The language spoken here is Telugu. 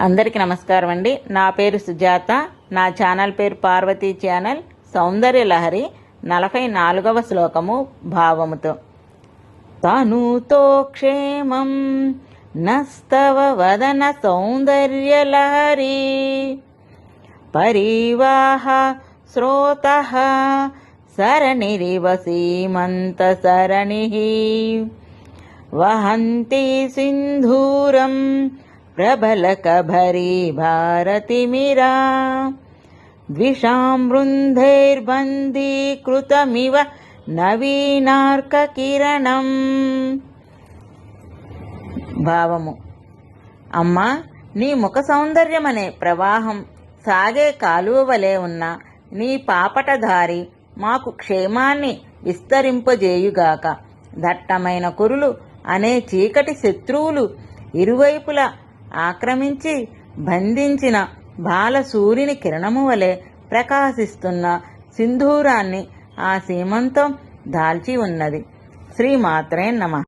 అందరికీ నమస్కారం అండి. నా పేరు సుజాత. నా ఛానల్ పేరు పార్వతీ ఛానల్. సౌందర్య లహరి నలభై నాలుగవ శ్లోకము భావముతో. తనుతో క్షేమం నస్తవ వదన సౌందర్య లహరి. పరివాహ శ్రోత సరణిరివ సీమంత సరణి. వహంతి సింధూరం ప్రబలకభరీ భారతిమిరా ద్విషాం నవీనార్క నవీనార్కకిరణం భావము అమ్మా నీ ముఖ సౌందర్యమనే ప్రవాహం సాగే కాలువ వలె ఉన్న నీ పాపటధారి మాకు క్షేమాన్ని విస్తరింపజేయుగాక. దట్టమైన కురులు అనే చీకటి శత్రువులు ఇరువైపులా ఆక్రమించి బంధించిన బాలసూర్యుని కిరణము వలె ప్రకాశిస్తున్న సింధూరాన్ని ఆ సీమంతం దాల్చి ఉన్నది. శ్రీమాత్రే నమ.